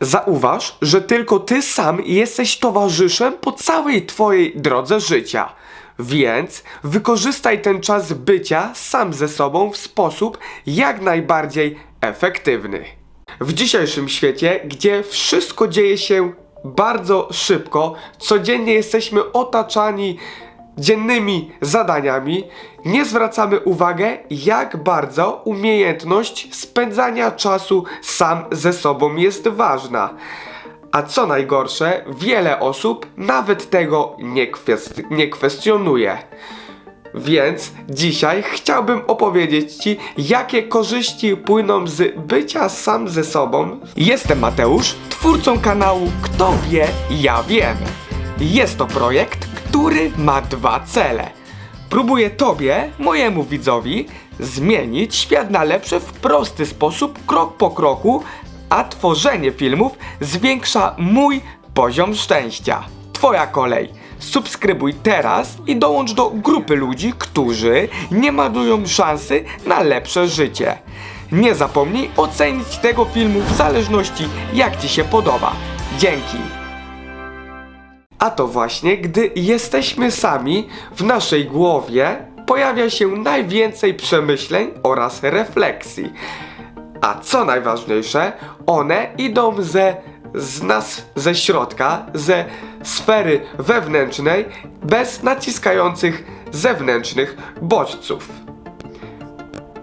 Zauważ, że tylko ty sam jesteś towarzyszem po całej twojej drodze życia. Więc wykorzystaj ten czas bycia sam ze sobą w sposób jak najbardziej efektywny. W dzisiejszym świecie, gdzie wszystko dzieje się bardzo szybko, codziennie jesteśmy otaczani dziennymi zadaniami, nie zwracamy uwagi, jak bardzo umiejętność spędzania czasu sam ze sobą jest ważna. A co najgorsze, wiele osób nawet tego nie, kwest- nie kwestionuje. Więc dzisiaj chciałbym opowiedzieć Ci, jakie korzyści płyną z bycia sam ze sobą. Jestem Mateusz, twórcą kanału Kto wie, ja wiem. Jest to projekt, który ma dwa cele. Próbuję Tobie, mojemu widzowi, zmienić świat na lepsze w prosty sposób, krok po kroku, a tworzenie filmów zwiększa mój poziom szczęścia. Twoja kolej. Subskrybuj teraz i dołącz do grupy ludzi, którzy nie marnują szansy na lepsze życie. Nie zapomnij ocenić tego filmu w zależności jak Ci się podoba. Dzięki! A to właśnie, gdy jesteśmy sami, w naszej głowie pojawia się najwięcej przemyśleń oraz refleksji. A co najważniejsze, one idą ze, z nas ze środka, ze sfery wewnętrznej, bez naciskających zewnętrznych bodźców.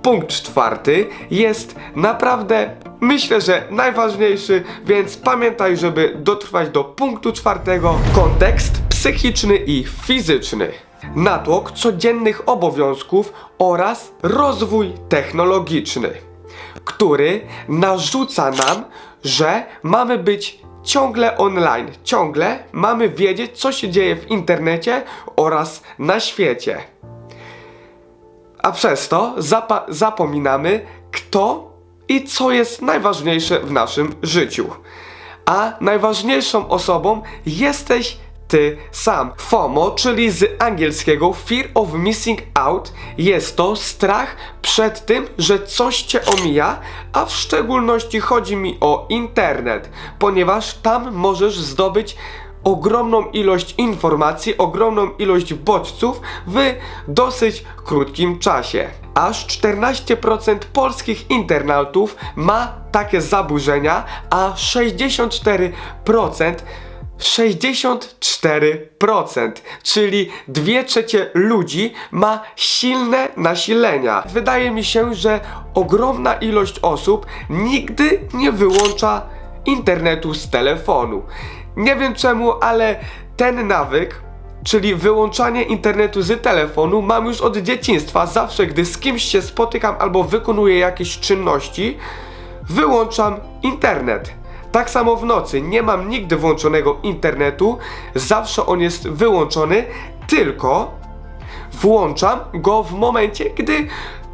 Punkt czwarty jest naprawdę, myślę, że najważniejszy, więc pamiętaj, żeby dotrwać do punktu czwartego. Kontekst psychiczny i fizyczny. Natłok codziennych obowiązków oraz rozwój technologiczny, który narzuca nam, że mamy być ciągle online, ciągle mamy wiedzieć, co się dzieje w internecie oraz na świecie a przez to zapominamy, kto i co jest najważniejsze w naszym życiu. A najważniejszą osobą jesteś ty sam. FOMO, czyli z angielskiego Fear of Missing Out, jest to strach przed tym, że coś cię omija, a w szczególności chodzi mi o internet, ponieważ tam możesz zdobyć ogromną ilość informacji, ogromną ilość bodźców w dosyć krótkim czasie. Aż 14% polskich internautów ma takie zaburzenia, a 64% 64%, czyli 2 trzecie ludzi ma silne nasilenia. Wydaje mi się, że ogromna ilość osób nigdy nie wyłącza internetu z telefonu. Nie wiem czemu, ale ten nawyk, czyli wyłączanie internetu z telefonu, mam już od dzieciństwa. Zawsze, gdy z kimś się spotykam albo wykonuję jakieś czynności, wyłączam internet. Tak samo w nocy, nie mam nigdy włączonego internetu, zawsze on jest wyłączony, tylko włączam go w momencie, gdy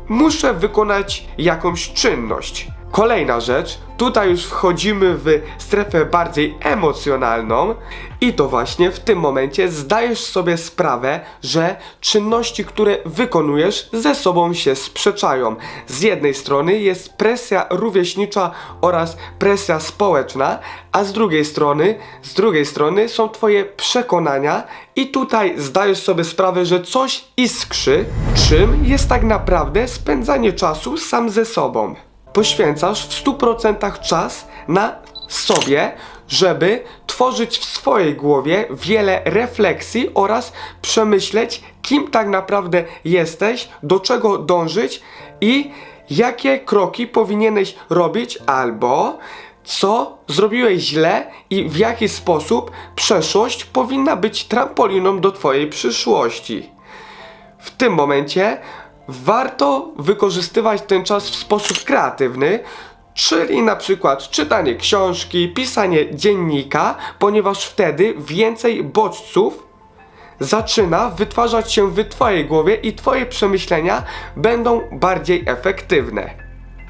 muszę wykonać jakąś czynność. Kolejna rzecz, tutaj już wchodzimy w strefę bardziej emocjonalną i to właśnie w tym momencie zdajesz sobie sprawę, że czynności, które wykonujesz ze sobą się sprzeczają. Z jednej strony jest presja rówieśnicza oraz presja społeczna, a z drugiej strony, z drugiej strony są twoje przekonania i tutaj zdajesz sobie sprawę, że coś iskrzy, czym jest tak naprawdę spędzanie czasu sam ze sobą poświęcasz w 100% czas na sobie, żeby tworzyć w swojej głowie wiele refleksji oraz przemyśleć, kim tak naprawdę jesteś, do czego dążyć i jakie kroki powinieneś robić albo co zrobiłeś źle i w jaki sposób przeszłość powinna być trampoliną do twojej przyszłości. W tym momencie warto wykorzystywać ten czas w sposób kreatywny, czyli na przykład czytanie książki, pisanie dziennika, ponieważ wtedy więcej bodźców zaczyna wytwarzać się w Twojej głowie i Twoje przemyślenia będą bardziej efektywne.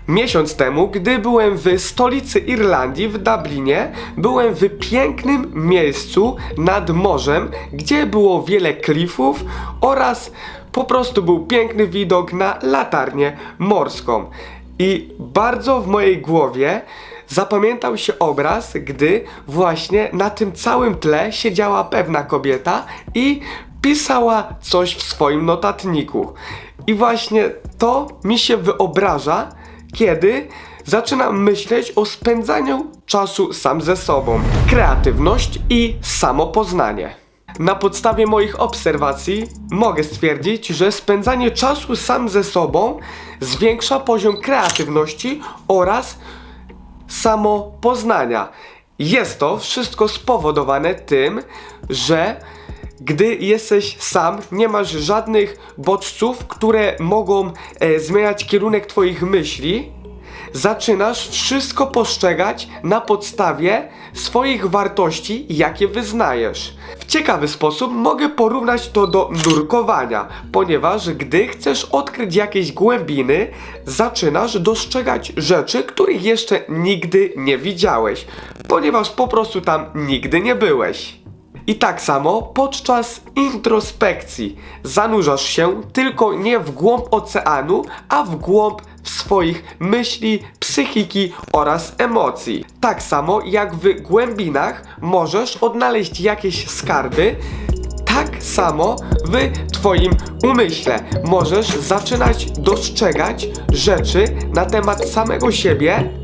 Miesiąc temu, gdy byłem w stolicy Irlandii, w Dublinie, byłem w pięknym miejscu nad morzem, gdzie było wiele klifów oraz po prostu był piękny widok na latarnię morską. I bardzo w mojej głowie zapamiętał się obraz, gdy właśnie na tym całym tle siedziała pewna kobieta i pisała coś w swoim notatniku. I właśnie to mi się wyobraża, kiedy zaczynam myśleć o spędzaniu czasu sam ze sobą. Kreatywność i samopoznanie. Na podstawie moich obserwacji mogę stwierdzić, że spędzanie czasu sam ze sobą zwiększa poziom kreatywności oraz samopoznania. Jest to wszystko spowodowane tym, że gdy jesteś sam, nie masz żadnych bodźców, które mogą e, zmieniać kierunek Twoich myśli, zaczynasz wszystko postrzegać na podstawie swoich wartości, jakie wyznajesz. W ciekawy sposób mogę porównać to do nurkowania, ponieważ gdy chcesz odkryć jakieś głębiny, zaczynasz dostrzegać rzeczy, których jeszcze nigdy nie widziałeś, ponieważ po prostu tam nigdy nie byłeś. I tak samo podczas introspekcji zanurzasz się tylko nie w głąb oceanu, a w głąb swoich myśli, psychiki oraz emocji. Tak samo jak w głębinach możesz odnaleźć jakieś skarby, tak samo w Twoim umyśle możesz zaczynać dostrzegać rzeczy na temat samego siebie,